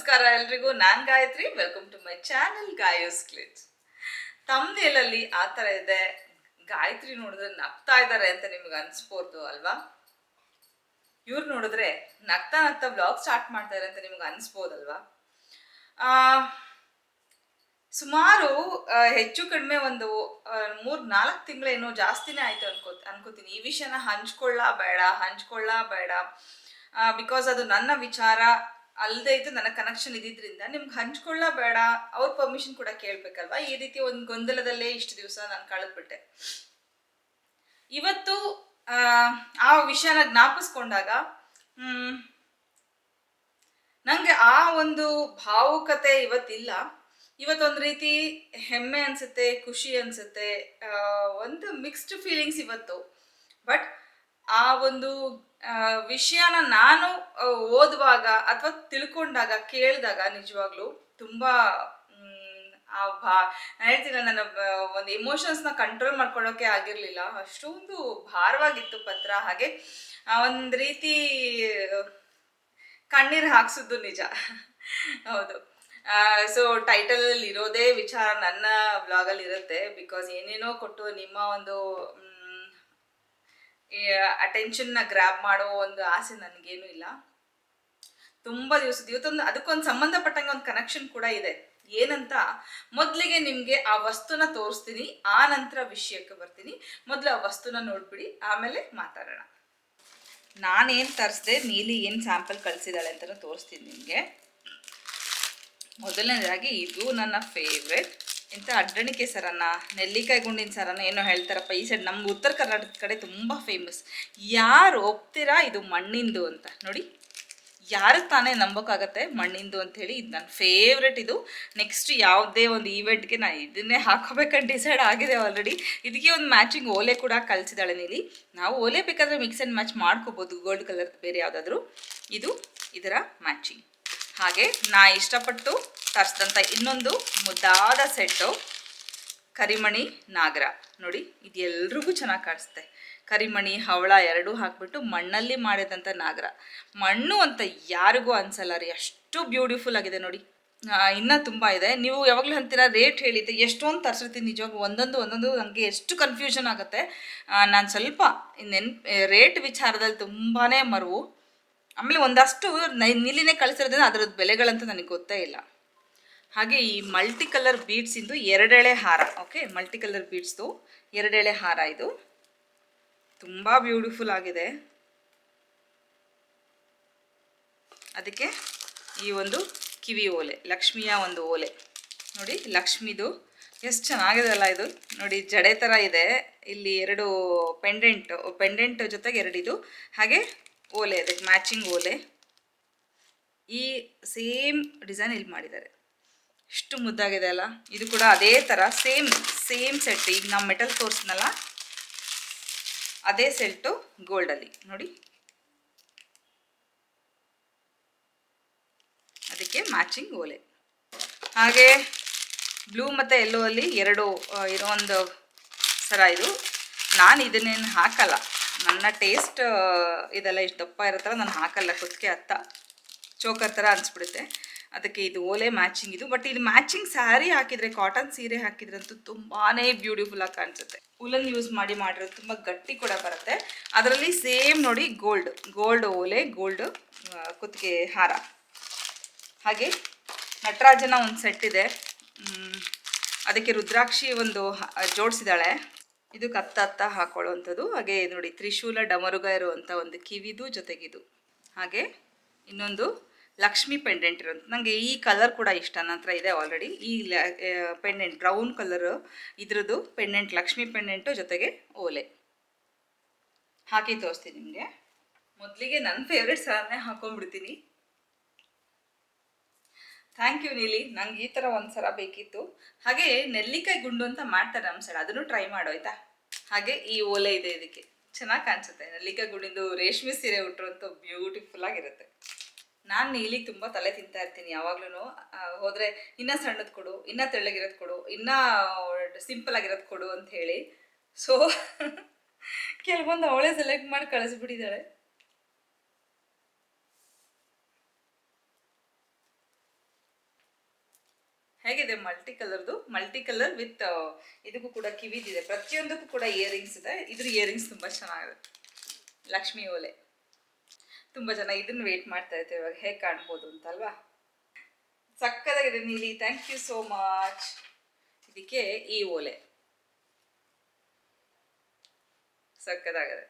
ನಮಸ್ಕಾರ ಎಲ್ರಿಗೂ, ನಾನ್ Gayatri. Welcome to my channel Gayos ಕ್ಲಿಚ್ ತಮ್ದೇಲಲ್ಲಿ ಆ ಥರ ಇದೆ. ಗಾಯತ್ರಿ ನೋಡಿದ್ರೆ ನಗ್ತಾ ಇದ್ದಾರೆ ಅಂತ ನಿಮ್ಗೆ ಅನ್ಸ್ಬೋದು ಅಲ್ವಾ? ಇವ್ರು ನೋಡಿದ್ರೆ ನಗ್ತಾ ನಗ್ತಾ ಬ್ಲಾಗ್ ಸ್ಟಾರ್ಟ್ ಮಾಡ್ತಾರೆ ಅಂತ ನಿಮ್ಗೆ ಅನ್ಸ್ಬೋದಲ್ವಾ ಸುಮಾರು ಹೆಚ್ಚು ಕಡಿಮೆ ಒಂದು ಮೂರ್ ನಾಲ್ಕು ತಿಂಗಳೇನೋ ಜಾಸ್ತಿನೇ ಆಯ್ತು ಅನ್ಕೋ ಅನ್ಕೋತೀನಿ. ಈ ವಿಷಯನ ಹಂಚ್ಕೊಳ್ಳ ಬೇಡ ಹಂಚ್ಕೊಳ್ಳ ಬೇಡ. ಬಿಕಾಸ್ ಅದು ನನ್ನ ವಿಚಾರ. ಅಲ್ಲದೆ ಇದ್ದು ನನ್ನ ಕನೆಕ್ಷನ್ ಇದ್ದಿದ್ರಿಂದ ನಿಮ್ಗೆ ಹಂಚ್ಕೊಳ್ಳ ಬೇಡ ಅವ್ರ ಪರ್ಮಿಷನ್ ಕೂಡ ಕೇಳ್ಬೇಕಲ್ವಾ? ಈ ರೀತಿ ಒಂದು ಗೊಂದಲದಲ್ಲೇ ಇಷ್ಟು ದಿವಸ ನಾನು ಕಳೆದ್ಬಿಟ್ಟೆ. ಇವತ್ತು ಆ, ವಿಷಯನ ಜ್ಞಾಪಿಸ್ಕೊಂಡಾಗ ನನಗೆ ನಂಗೆ ಆ ಒಂದು ಭಾವುಕತೆ ಇವತ್ತಿಲ್ಲ. ಇವತ್ತೊಂದು ರೀತಿ ಹೆಮ್ಮೆ ಅನ್ಸುತ್ತೆ ಖುಷಿ ಅನ್ಸುತ್ತೆ ಒಂದು ಮಿಕ್ಸ್ಡ್ ಫೀಲಿಂಗ್ಸ್ ಇವತ್ತು. ಬಟ್ ಆ ಒಂದು ವಿಷಯನ ನಾನು ಓದುವಾಗ ಅಥವಾ ತಿಳ್ಕೊಂಡಾಗ, ಕೇಳಿದಾಗ ನಿಜವಾಗ್ಲೂ ತುಂಬಾ ಆ ಭಾ ಹೇಳ್ತೀನಿ ನನ್ನ ಒಂದು ಎಮೋಷನ್ಸ್ನ ಕಂಟ್ರೋಲ್ ಮಾಡ್ಕೊಳ್ಳೋಕೆ ಆಗಿರಲಿಲ್ಲ. ಅಷ್ಟೊಂದು ಭಾರವಾಗಿತ್ತು ಪತ್ರ. ಹಾಗೆ ಒಂದು ರೀತಿ, ಕಣ್ಣೀರು ಹಾಕ್ಸಿದ್ದು ನಿಜ. ಹೌದು. ಸೊ ಟೈಟಲ್ ಇರೋದೇ ವಿಚಾರ ನನ್ನ ಬ್ಲಾಗಲ್ಲಿ ಇರುತ್ತೆ ಬಿಕಾಸ್ ಏನೇನೋ ಕೊಟ್ಟು ನಿಮ್ಮ ಒಂದು ಅಟೆನ್ಷನ್ನ ಗ್ರ್ಯಾಬ್ ಮಾಡೋ ಒಂದು ಆಸೆ ನನಗೇನು ಇಲ್ಲ. ತುಂಬ ದಿವಸದ ಇವತ್ತೊಂದು, ಅದಕ್ಕೊಂದು ಸಂಬಂಧಪಟ್ಟಂಗೆ ಒಂದು ಕನೆಕ್ಷನ್ ಕೂಡ ಇದೆ. ಏನಂತ, ಮೊದಲಿಗೆ ನಿಮಗೆ ಆ ವಸ್ತುನ ತೋರಿಸ್ತೀನಿ, ಆ ನಂತರ ವಿಷಯಕ್ಕೆ ಬರ್ತೀನಿ. ಮೊದಲು ಆ ವಸ್ತುನ ನೋಡ್ಬಿಡಿ, ಆಮೇಲೆ ಮಾತಾಡೋಣ. ನಾನೇನು ತರಿಸ್ದೆ, ನೀಲಿ ಏನು ಸ್ಯಾಂಪಲ್ ಕಳಿಸಿದಾಳೆ ಅಂತ ತೋರಿಸ್ತೀನಿ ನಿಮಗೆ. ಮೊದಲನೇದಾಗಿ ಇದು ನನ್ನ ಫೇವ್ರೆಟ್ ಇಂಥ ಅಡ್ಡಣಿಕೆ ಸರನ ನೆಲ್ಲಿಕಾಯಿ ಗುಂಡಿನ ಸರನ ಏನೋ ಹೇಳ್ತಾರಪ್ಪ, ಈ ಸೈಡ್ ನಮ್ಮ ಉತ್ತರ ಕರ್ನಾಟಕದ ಕಡೆ ತುಂಬ ಫೇಮಸ್ ಯಾರು ಒಪ್ತೀರಾ ಇದು ಮಣ್ಣಿಂದು ಅಂತ? ನೋಡಿ, ಯಾರಿಗೆ ತಾನೇ ನಂಬೋಕ್ಕಾಗತ್ತೆ ಮಣ್ಣಿಂದು ಅಂತ ಹೇಳಿ ಇದು ನನ್ನ ಫೇವ್ರೆಟ್ ಇದು. ನೆಕ್ಸ್ಟ್ ಯಾವುದೇ ಒಂದು ಈವೆಂಟ್ಗೆ ನಾನು ಇದನ್ನೇ ಹಾಕೋಬೇಕಂತ ಡಿಸೈಡ್ ಆಗಿದೆ ಆಲ್ರೆಡಿ ಇದಕ್ಕೆ ಒಂದು ಮ್ಯಾಚಿಂಗ್ ಓಲೆ ಕೂಡ ಕಲಿಸಿದಾಳೆ ನೀಲಿ. ನಾವು ಓಲೆ ಬೇಕಾದರೆ ಮಿಕ್ಸ್ ಆ್ಯಂಡ್ ಮ್ಯಾಚ್ ಮಾಡ್ಕೋಬೋದು ಗೋಲ್ಡ್ ಕಲರ್ ಬೇರೆ ಯಾವುದಾದ್ರೂ. ಇದು ಇದರ ಮ್ಯಾಚಿಂಗ್ ಹಾಗೆ ನಾ ಇಷ್ಟಪಟ್ಟು ತರಿಸಿದಂಥ ಇನ್ನೊಂದು ಮುದ್ದಾದ ಸೆಟ್ಟು ಕರಿಮಣಿ ನಾಗರ. ನೋಡಿ, ಇದು ಎಲ್ರಿಗೂ ಚೆನ್ನಾಗಿ ಕಾಣಿಸುತ್ತೆ. ಕರಿಮಣಿ, ಹವಳ ಎರಡೂ ಹಾಕ್ಬಿಟ್ಟು ಮಣ್ಣಲ್ಲಿ ಮಾಡಿದಂಥ ನಾಗರ. ಮಣ್ಣು ಅಂತ ಯಾರಿಗೂ ಅನ್ಸಲ್ಲ ರೀ, ಅಷ್ಟು ಬ್ಯೂಟಿಫುಲ್ ಆಗಿದೆ ನೋಡಿ. ಇನ್ನೂ ತುಂಬ ಇದೆ. ನೀವು ಯಾವಾಗಲೂ ಅಂತೀರ ರೇಟ್ ಹೇಳಿದ್ದೆ, ಎಷ್ಟೊಂದು ತರಿಸಿರ್ತೀನಿ ನಿಜವಾಗ, ಒಂದೊಂದು ಒಂದೊಂದು ನನಗೆ ಎಷ್ಟು ಕನ್ಫ್ಯೂಷನ್ ಆಗುತ್ತೆ. ನಾನು ಸ್ವಲ್ಪ ನೆನ್ ರೇಟ್ ವಿಚಾರದಲ್ಲಿ ತುಂಬಾ ಮರುವು. ಆಮೇಲೆ ಒಂದಷ್ಟು ನೀಲಿನೇ ಕಳಿಸಿರೋದ್ರಿಂದ ಅದರದ್ದು ಬೆಲೆಗಳಂತೂ ನನಗೆ ಗೊತ್ತೇ ಇಲ್ಲ. ಹಾಗೆ ಈ ಮಲ್ಟಿ ಕಲರ್ ಬೀಡ್ಸಿಂದು ಎರಡೆಳೆ ಹಾರ ಓಕೆ ಮಲ್ಟಿ ಕಲರ್ ಬೀಡ್ಸ್ದು ಎರಡೆಳೆ ಹಾರ ಇದು. ತುಂಬ ಬ್ಯೂಟಿಫುಲ್ ಆಗಿದೆ. ಅದಕ್ಕೆ ಈ ಒಂದು ಕಿವಿ ಓಲೆ, ಲಕ್ಷ್ಮಿಯ ಒಂದು ಓಲೆ. ನೋಡಿ, ಲಕ್ಷ್ಮಿದು ಎಷ್ಟು ಚೆನ್ನಾಗಿದೆ ಅಲ್ಲ ಇದು. ನೋಡಿ, ಜಡೆ ಥರ ಇದೆ. ಇಲ್ಲಿ ಎರಡು ಪೆಂಡೆಂಟ್ ಪೆಂಡೆಂಟ್ ಜೊತೆಗೆ ಎರಡಿದು. ಹಾಗೆ ಓಲೆ, ಅದಕ್ಕೆ ಮ್ಯಾಚಿಂಗ್ ಓಲೆ. ಈ ಸೇಮ್ ಡಿಸೈನ್ ಇಲ್ಲಿ ಮಾಡಿದ್ದಾರೆ. ಇಷ್ಟು ಮುದ್ದಾಗಿದೆ ಅಲ್ಲ? ಇದು ಕೂಡ ಅದೇ ಥರ ಸೇಮ್ ಸೇಮ್ ಸೆಟ್ ಈಗ ನಾವು ಮೆಟಲ್ ತೋರಿಸ್ನಲ್ಲ ಅದೇ ಸೆಟ್ಟು ಗೋಲ್ಡಲ್ಲಿ ನೋಡಿ. ಅದಕ್ಕೆ ಮ್ಯಾಚಿಂಗ್ ಓಲೆ. ಹಾಗೆ ಬ್ಲೂ ಮತ್ತು ಎಲ್ಲೋ ಅಲ್ಲಿ ಎರಡು ಇರೋ ಒಂದು ಸರ ಇದು. ನಾನು ಇದನ್ನೇನು ಹಾಕಲ್ಲ. ನನ್ನ ಟೇಸ್ಟ್ ಇದೆಲ್ಲ ಇಷ್ಟು ದಪ್ಪ ಇರುತ್ತಲ್ಲ, ನಾನು ಹಾಕಲ್ಲ, ಕುತ್ತಿಗೆ ಹತ್ತ ಚೋಕರ್ ಥರ ಅನಿಸ್ಬಿಡುತ್ತೆ. ಅದಕ್ಕೆ ಇದು ಓಲೆ ಮ್ಯಾಚಿಂಗ್ ಇದು. ಬಟ್ ಇದು ಮ್ಯಾಚಿಂಗ್ ಸ್ಯಾರಿ ಹಾಕಿದರೆ ಕಾಟನ್ ಸೀರೆ ಹಾಕಿದ್ರಂತೂ ತುಂಬಾ ಬ್ಯೂಟಿಫುಲ್ ಆಗಿ ಕಾಣಿಸುತ್ತೆ. ಉಲನ್ ಯೂಸ್ ಮಾಡಿ ಮಾಡಿರೋದು ತುಂಬ ಗಟ್ಟಿ ಕೂಡ ಬರುತ್ತೆ. ಅದರಲ್ಲಿ ಸೇಮ್ ನೋಡಿ ಗೋಲ್ಡ್ ಗೋಲ್ಡ್ ಓಲೆ ಗೋಲ್ಡ್ ಕುತ್ತಿಗೆ ಹಾರ. ಹಾಗೆ ನಟರಾಜನ ಒಂದು ಸೆಟ್ ಇದೆ. ಅದಕ್ಕೆ ರುದ್ರಾಕ್ಷಿ ಒಂದು ಜೋಡಿಸಿದಾಳೆ. ಇದು ಕತ್ತ ಹತ್ತ ಹಾಕೊಳ್ಳುವಂಥದ್ದು. ಹಾಗೆ ನೋಡಿ, ತ್ರಿಶೂಲ ಡಮರುಗ ಇರುವಂಥ ಒಂದು ಕಿವಿದು ಜೊತೆಗಿದು. ಹಾಗೆ ಇನ್ನೊಂದು ಲಕ್ಷ್ಮಿ ಪೆಂಡೆಂಟ್ ಇರೋದು ನನಗೆ ಈ ಕಲರ್ ಕೂಡ ಇಷ್ಟ. ನನ್ನ ಹತ್ರ ಇದೆ ಆಲ್ರೆಡಿ ಈ ಪೆಂಡೆಂಟ್ ಬ್ರೌನ್ ಕಲರ್ ಇದ್ರದ್ದು ಪೆಂಡೆಂಟ್ ಲಕ್ಷ್ಮಿ ಪೆಂಡೆಂಟು ಜೊತೆಗೆ ಓಲೆ. ಹಾಕಿ ತೋರಿಸ್ತೀನಿ ನಿಮಗೆ. ಮೊದಲಿಗೆ ನನ್ನ ಫೇವ್ರೆಟ್ ಸರನೇ ಹಾಕೊಂಡ್ಬಿಡ್ತೀನಿ. ಥ್ಯಾಂಕ್ ಯು ನೀಲಿ ನಂಗೆ ಈ ಥರ ಒಂದು ಸಲ ಬೇಕಿತ್ತು. ಹಾಗೆ ನೆಲ್ಲಿಕಾಯಿ ಗುಂಡು ಅಂತ ಮಾಡ್ತಾರೆ ನಮ್ಮ ಸೈಡ್ ಅದನ್ನು ಟ್ರೈ ಮಾಡು, ಆಯ್ತಾ? ಹಾಗೆ ಈ ಓಲೆ ಇದೆ ಇದಕ್ಕೆ. ಚೆನ್ನಾಗಿ ಕಾಣಿಸುತ್ತೆ. ನೆಲ್ಲಿಕಾಯಿ ಗುಂಡಿಂದು ರೇಷ್ಮೆ ಸೀರೆ ಉಟ್ರಂತೂ ಬ್ಯೂಟಿಫುಲ್ ಆಗಿರುತ್ತೆ. ನಾನು ನೀಲಿ ತುಂಬ ತಲೆ ತಿಂತಾ ಇರ್ತೀನಿ ಯಾವಾಗ್ಲೂ ಹೋದರೆ ಇನ್ನೂ ಸಣ್ಣದು ಕೊಡು, ಇನ್ನೂ ತೆಳ್ಳಗಿರೋದು ಕೊಡು, ಇನ್ನೂ ಸಿಂಪಲ್ ಆಗಿರೋದು ಕೊಡು ಅಂತ ಹೇಳಿ. ಸೊ ಕೆಲವೊಂದು ಅವಳೇ ಸೆಲೆಕ್ಟ್ ಮಾಡಿ ಕಳಿಸ್ಬಿಟ್ಟಿದ್ದಾಳೆ. ಹೇಗಿದೆ ಮಲ್ಟಿ ಕಲರ್ದು ಮಲ್ಟಿ ಕಲರ್ ವಿತ್ ಇದಕ್ಕೂ ಕೂಡ ಕಿವಿದಿದೆ ಪ್ರತಿಯೊಂದಕ್ಕೂ ಕೂಡ ಇಯರಿಂಗ್ಸ್ ಇದೆ. ಇದ್ರ ಇಯರಿಂಗ್ಸ್ ತುಂಬ ಚೆನ್ನಾಗಿದೆ. ಲಕ್ಷ್ಮಿ ಓಲೆ. ತುಂಬ ಜನ ಇದನ್ನ ವೇಟ್ ಮಾಡ್ತಾ ಇರ್ತೀವಿ ಇವಾಗ ಹೇಗೆ ಕಾಣ್ಬೋದು ಅಂತ ಅಲ್ವಾ? ಸಕ್ಕದಾಗಿದೆ ನೀಲಿ. ಥ್ಯಾಂಕ್ ಯು ಸೋ ಮಚ್ ಇದಕ್ಕೆ ಈ ಓಲೆ. ಸಕ್ಕದಾಗಿದೆ.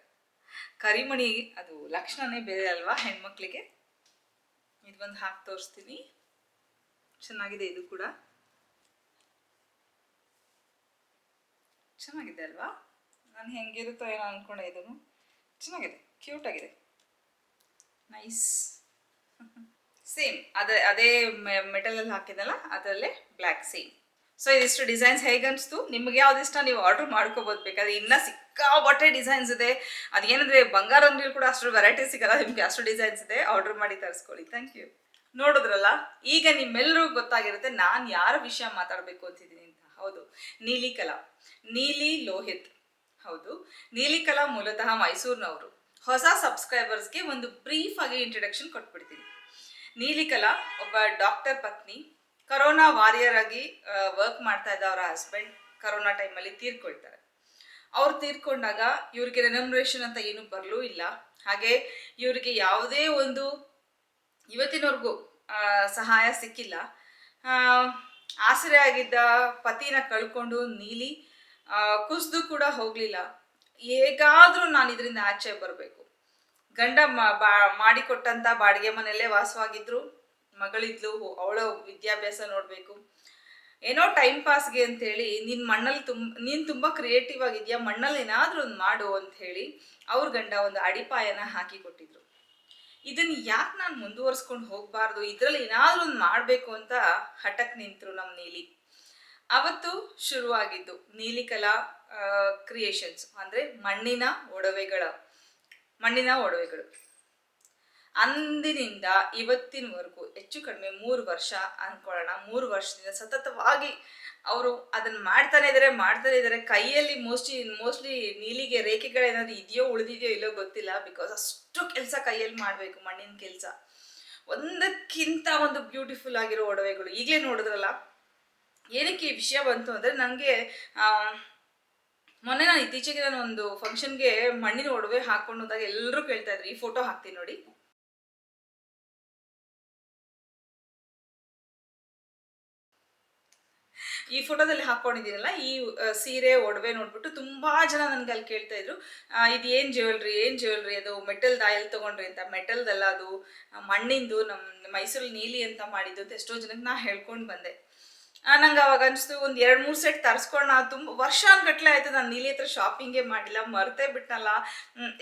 ಕರಿಮಣಿ, ಅದು ಲಕ್ಷಣನೇ ಬೇರೆ ಅಲ್ವಾ ಹೆಣ್ಮಕ್ಳಿಗೆ? ಇದು ಒಂದು ಹಾಕಿ ತೋರಿಸ್ತೀನಿ. ಚೆನ್ನಾಗಿದೆ ಇದು ಕೂಡ. ಚೆನ್ನಾಗಿದೆ ಅಲ್ವಾ? ನಾನು ಹೆಂಗಿರುತ್ತೋ ಏನೋ ಅನ್ಕೊಂಡೆ ಇದನ್ನು. ಚೆನ್ನಾಗಿದೆ ಕ್ಯೂಟ್ ಆಗಿದೆ. ನೈಸ್ ಸೇಮ್ ಅದೇ ಅದೇ ಮೆಟಲಲ್ಲಿ ಹಾಕಿದಲ್ಲ ಅದರಲ್ಲೇ ಬ್ಲ್ಯಾಕ್ ಸೇಮ್ ಸೊ ಇದಿಷ್ಟು ಡಿಸೈನ್ಸ್ ಹೇಗೆ ಅನಿಸ್ತು ನಿಮಗೆ ಯಾವ್ದು ಇಷ್ಟ? ನೀವು ಆರ್ಡರ್ ಮಾಡ್ಕೋಬೋದು ಬೇಕಾದ್ರೆ. ಇನ್ನೂ ಸಿಕ್ಕಾಬಟ್ಟೆ ಡಿಸೈನ್ಸ್ ಇದೆ. ಅದೇನಂದ್ರೆ, ಬಂಗಾರ ಅಂಗಡಿಯಲ್ಲಿ ಕೂಡ ಅಷ್ಟು ವೆರೈಟಿ ಸಿಗಲ್ಲ. ನಿಮಗೆ ಅಷ್ಟು ಡಿಸೈನ್ಸ್ ಇದೆ. ಆರ್ಡರ್ ಮಾಡಿ ತರಿಸ್ಕೊಳ್ಳಿ. ಥ್ಯಾಂಕ್ ಯು ನೋಡಿದ್ರಲ್ಲ, ಈಗ ನಿಮ್ಮೆಲ್ಲರಿಗೂ ಗೊತ್ತಾಗಿರುತ್ತೆ ನಾನು ಯಾರ ವಿಷಯ ಮಾತಾಡಬೇಕು ಅಂತಿದ್ದೀನಿ. ಅಂತ ಹೌದು. ನೀಲಿಕಲಾ. ನೀಲಿ ಲೋಹಿತ್ ಹೌದು. ನೀಲಿಕಲಾ ಮೂಲತಃ ಮೈಸೂರಿನವರು. ಹೊಸ ಸಬ್ಸ್ಕ್ರೈಬರ್ಸ್ಗೆ ಒಂದು ಬ್ರೀಫ್ ಆಗಿ ಇಂಟ್ರಡಕ್ಷನ್ ಕೊಟ್ಬಿಡ್ತೀನಿ. ನೀಲಿಕಲಾ ಒಬ್ಬ ಡಾಕ್ಟರ್ ಪತ್ನಿ. ಕರೋನಾ ವಾರಿಯರ್ ಆಗಿ ವರ್ಕ್ ಮಾಡ್ತಾ ಇದ್ದ ಅವರ ಹಸ್ಬೆಂಡ್ ಕರೋನಾ ಟೈಮಲ್ಲಿ ತೀರ್ಕೊಳ್ತಾರೆ. ಅವ್ರು ತೀರ್ಕೊಂಡಾಗ ಇವ್ರಿಗೆ ರೆನಮ್ರೇಷನ್ ಅಂತ ಏನು ಬರಲೂ ಇಲ್ಲ. ಹಾಗೆ ಇವರಿಗೆ ಯಾವುದೇ ಒಂದು ಇವತ್ತಿನವರೆಗೂ ಸಹಾಯ ಸಿಕ್ಕಿಲ್ಲ. ಆಸರೆ ಆಗಿದ್ದ ಪತಿನ ಕಳ್ಕೊಂಡು ನೀಲಿ ಕುಸಿದು ಕೂಡ ಹೋಗಲಿಲ್ಲ. ಹೇಗಾದರೂ ನಾನು ಇದರಿಂದ ಆಚೆ ಬರಬೇಕು. ಗಂಡ ಮ- ಬಾ- ಮಾಡಿಕೊಟ್ಟಂತ ಬಾಡಿಗೆ ಮನೆಯಲ್ಲೇ ವಾಸವಾಗಿದ್ರು. ಮಗಳಿದ್ಲು, ಅವಳ ವಿದ್ಯಾಭ್ಯಾಸ ನೋಡಬೇಕು. ಏನೋ ಟೈಮ್ ಪಾಸ್ಗೆ ಅಂತೇಳಿ ನಿನ್ನ ಮಣ್ಣಲ್ಲಿ ತುಂಬ ನೀನು ತುಂಬ ಕ್ರಿಯೇಟಿವ್ ಆಗಿದೆಯಾ, ಮಣ್ಣಲ್ಲಿ ಏನಾದರೂ ಒಂದು ಮಾಡು ಅಂತ ಹೇಳಿ, ಅವ್ರ ಗಂಡ ಒಂದು ಅಡಿಪಾಯನ ಹಾಕಿ ಕೊಟ್ಟಿದ್ರು. ಇದನ್ನ ಯಾಕೆ ನಾನು ಮುಂದುವರ್ಸ್ಕೊಂಡು ಹೋಗ್ಬಾರ್ದು? ಇದ್ರಲ್ಲಿ ಏನಾದರೂ ಒಂದು ಮಾಡಬೇಕು ಅಂತ ಹಠಕ್ ನಿಂತರು ನಮ್ಮ ನೀಲಿ. ಅವತ್ತು ಶುರುವಾಗಿದ್ದು ನೀಲಿಕಲಾ ಕ್ರಿಯೇಷನ್ಸ್ ಅಂದರೆ ಮಣ್ಣಿನ ಒಡವೆಗಳ, ಮಣ್ಣಿನ ಒಡವೆಗಳು. ಅಂದಿನಿಂದ ಇವತ್ತಿನವರೆಗೂ ಹೆಚ್ಚು ಕಡಿಮೆ ಮೂರು ವರ್ಷ ಅನ್ಕೊಳ್ಳೋಣ ಮೂರು ವರ್ಷದಿಂದ ಸತತವಾಗಿ ಅವರು ಅದನ್ನ ಮಾಡ್ತಾನೆ ಇದ್ದಾರೆ ಮಾಡ್ತಾನೆ ಇದ್ದಾರೆ ಕೈಯಲ್ಲಿ ಮೋಸ್ಟ್ಲಿ ಮೋಸ್ಟ್ಲಿ ನೀಲಿಗೆ ರೇಖೆಗಳೇನಾದ್ರು ಇದೆಯೋ, ಉಳಿದಿದೆಯೋ ಇಲ್ಲೋ ಗೊತ್ತಿಲ್ಲ. ಬಿಕಾಸ್ ಅಷ್ಟು ಕೆಲಸ ಕೈಯಲ್ಲಿ ಮಾಡಬೇಕು, ಮಣ್ಣಿನ ಕೆಲಸ. ಒಂದಕ್ಕಿಂತ ಒಂದು ಬ್ಯೂಟಿಫುಲ್ ಆಗಿರೋ ಒಡವೆಗಳು. ಈಗಲೇ ನೋಡಿದ್ರಲ್ಲ, ಏನಕ್ಕೆ ಈ ವಿಷಯ ಬಂತು ಅಂದರೆ ನನಗೆ ಮೊನ್ನೆ ನಾನು ಇತ್ತೀಚೆಗೆ ನಾನು ಒಂದು ಫಂಕ್ಷನ್ಗೆ ಮಣ್ಣಿನ ಒಡವೆ ಹಾಕೊಂಡು ಹೋದಾಗ ಎಲ್ಲರೂ ಕೇಳ್ತಾ ಇದ್ರು. ಈ ಫೋಟೋ ಹಾಕ್ತೀನಿ ನೋಡಿ. ಈ ಫೋಟೋದಲ್ಲಿ ಹಾಕೊಂಡಿದ್ದೀನಲ್ಲ, ಈ ಸೀರೆ, ಒಡವೆ ನೋಡ್ಬಿಟ್ಟು ತುಂಬಾ ಜನ ನನ್ಗೆ ಅಲ್ಲಿ ಕೇಳ್ತಾ ಇದ್ರು. ಇದು ಏನ್ ಜ್ಯುವೆಲ್ರಿ ಏನ್ ಜ್ಯುವೆಲ್ರಿ ಅದು? ಮೆಟಲ್ ದಾಯಲ್ ತಗೊಂಡ್ರಿ ಅಂತ. ಮೆಟಲ್ದಲ್ಲ ಅದು ಮಣ್ಣಿಂದು ನಮ್ಮ ಮೈಸೂರು ನೀಲಿ ಅಂತ ಮಾಡಿದ್ದು ಅಂತ ಎಷ್ಟೋ ಜನಕ್ಕೆ ನಾ ಹೇಳ್ಕೊಂಡು ಬಂದೆ. ನಂಗೆ ಅವಾಗ ಅನಿಸ್ತು, ಒಂದು ಎರಡು ಮೂರು ಸೆಟ್ ತರಿಸ್ಕೊಂಡು ನಾವು ತುಂಬ ವರ್ಷಾನ್ಗಟ್ಲೆ ಆಯ್ತು, ನಾನು ನೀಲಿ ಹತ್ರ ಶಾಪಿಂಗೇ ಮಾಡಿಲ್ಲ, ಮರ್ತೇ ಬಿಟ್ನಲ್ಲ.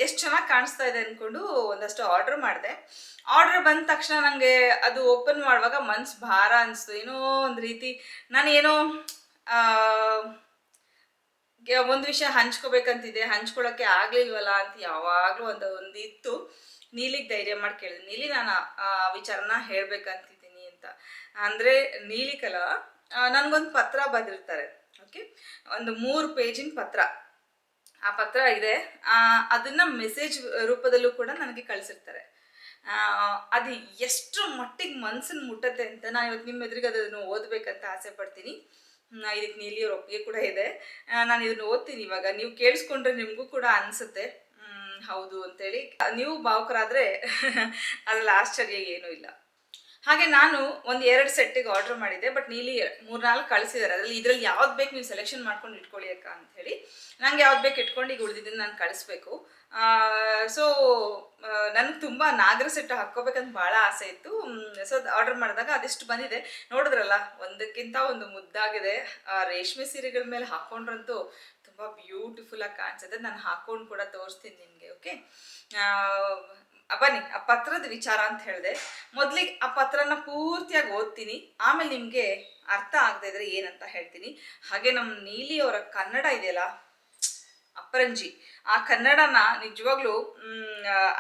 ಎಷ್ಟು ಚೆನ್ನಾಗಿ ಕಾಣಿಸ್ತಾ ಇದೆ ಅಂದ್ಕೊಂಡು ಒಂದಷ್ಟು ಆರ್ಡರ್ ಮಾಡಿದೆ. ಆರ್ಡರ್ ಬಂದ ತಕ್ಷಣ ನನಗೆ ಅದು ಓಪನ್ ಮಾಡುವಾಗ ಮನ್ಸು ಭಾರ ಅನಿಸ್ತು. ಏನೋ ಒಂದು ರೀತಿ ನಾನು ಏನೋ ಒಂದು ವಿಷಯ ಹಂಚ್ಕೋಬೇಕಂತಿದೆ ಹಂಚ್ಕೊಳಕ್ಕೆ ಆಗಲಿಲ್ವಲ್ಲ ಅಂತ ಯಾವಾಗಲೂ ಒಂದು ಒಂದು ಇತ್ತು ನೀಲಿಗೆ ಧೈರ್ಯ ಮಾಡಿ ಕೇಳಿದೆ, ನೀಲಿ ನಾನು ಆ ವಿಚಾರನ ಹೇಳಬೇಕಂತಿದ್ದೀನಿ ಅಂತ. ಅಂದರೆ ನೀಲಿ ಕಲಾ ನನಗೊಂದು ಪತ್ರ ಬರೆದಿರ್ತಾರೆ ಓಕೆ ಒಂದು ಮೂರು ಪೇಜಿನ ಪತ್ರ. ಆ ಪತ್ರ ಇದೆ. ಅದನ್ನು ಮೆಸೇಜ್ ರೂಪದಲ್ಲೂ ಕೂಡ ನನಗೆ ಕಳಿಸಿರ್ತಾರೆ. ಅದು ಎಷ್ಟು ಮಟ್ಟಿಗೆ ಮನ್ಸನ್ನು ಮುಟ್ಟತ್ತೆ ಅಂತ ನಾನು ಇವತ್ತು ನಿಮ್ಮ ಎದುರಿಗೆ ಅದನ್ನು ಓದಬೇಕಂತ ಆಸೆ ಪಡ್ತೀನಿ. ಇದಕ್ಕೆ ನೀಲಿಯವ್ರ ಒಪ್ಪಿಗೆ ಕೂಡ ಇದೆ. ನಾನು ಇದನ್ನು ಓದ್ತೀನಿ ಇವಾಗ. ನೀವು ಕೇಳಿಸ್ಕೊಂಡ್ರೆ ನಿಮಗೂ ಕೂಡ ಅನಿಸುತ್ತೆ. ಹೌದು ಅಂತೇಳಿ. ನೀವು ಭಾವುಕರಾದರೆ ಅದ್ರಲ್ಲಿ ಆಶ್ಚರ್ಯ ಏನೂ ಇಲ್ಲ. ಹಾಗೆ ನಾನು ಒಂದು ಎರಡು ಸೆಟ್ಟಿಗೆ ಆರ್ಡರ್ ಮಾಡಿದ್ದೆ ಬಟ್ ನೀಲಿ ಮೂರ್ನಾಲ್ಕು ಕಳಿಸಿದ್ದಾರೆ ಅದರಲ್ಲಿ ಇದರಲ್ಲಿ ಯಾವ್ದು ಬೇಕು ನೀವು ಸೆಲೆಕ್ಷನ್ ಮಾಡ್ಕೊಂಡು ಇಟ್ಕೊಳ್ಳಿ ಅಕ್ಕ ಅಂತ ಹೇಳಿ. ನಂಗೆ ಯಾವ್ದು ಬೇಕು ಇಟ್ಕೊಂಡು ಈಗ ಉಳಿದಿದ್ದನ್ನು ನಾನು ಕಳಿಸ್ಬೇಕು. ಸೊ ನನಗೆ ತುಂಬ ನಾಗರ ಸೆಟ್ ಹಾಕ್ಕೋಬೇಕಂತ ಭಾಳ ಆಸೆ ಇತ್ತು. ಸೊ ಆರ್ಡರ್ ಮಾಡಿದಾಗ ಅದಿಷ್ಟು ಬಂದಿದೆ. ನೋಡಿದ್ರಲ್ಲ, ಒಂದಕ್ಕಿಂತ ಒಂದು ಮುದ್ದಾಗಿದೆ. ರೇಷ್ಮೆ ಸೀರೆಗಳ ಮೇಲೆ ಹಾಕೊಂಡ್ರಂತೂ ತುಂಬ ಬ್ಯೂಟಿಫುಲ್ ಆಗಿ ಕಾಣಿಸುತ್ತೆ. ನಾನು ಹಾಕೊಂಡು ಕೂಡ ತೋರಿಸ್ತೀನಿ ನಿಮಗೆ ಓಕೆ ಬನ್ನಿ, ಆ ಪತ್ರದ ವಿಚಾರ ಅಂತ ಹೇಳಿದೆ. ಮೊದಲಿಗೆ ಆ ಪತ್ರನ ಪೂರ್ತಿಯಾಗಿ ಓದ್ತೀನಿ. ಆಮೇಲೆ ನಿಮಗೆ ಅರ್ಥ ಆಗದೆ ಇದ್ರೆ ಏನಂತ ಹೇಳ್ತೀನಿ. ಹಾಗೆ ನಮ್ಮ ನೀಲಿ ಅವರ ಕನ್ನಡ ಇದೆಯಲ್ಲ ಅಪ್ಪರಂಜಿ ಆ ಕನ್ನಡನ ನಿಜವಾಗ್ಲೂ